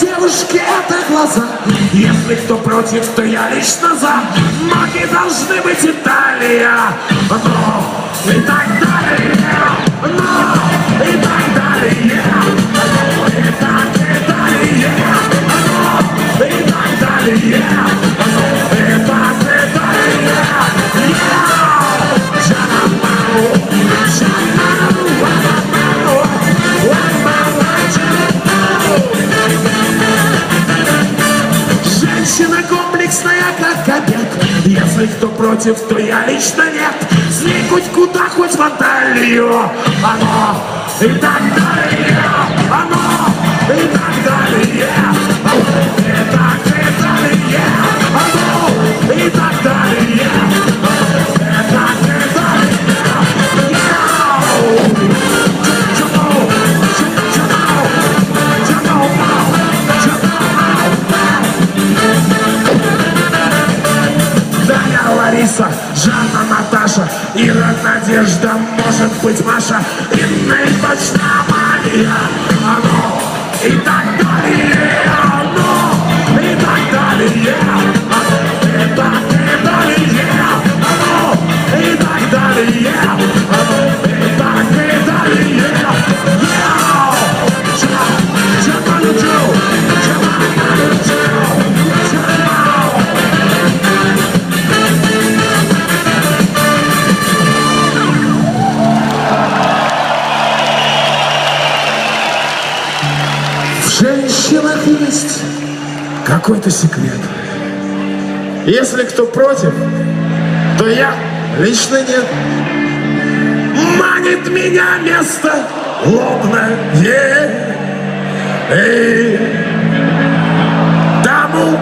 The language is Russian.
девушки это глаза. Если кто против, то я лично за. Ноги должны быть Италия. Если кто против, то я лично нет. С ней хоть куда, хоть в Анталию. Оно и так Ира, Надежда, может быть, Маша, Инна и точно Мария. Оно и так женщинах есть какой-то секрет. Если кто против, то я лично нет. Манит меня место лобное. И тому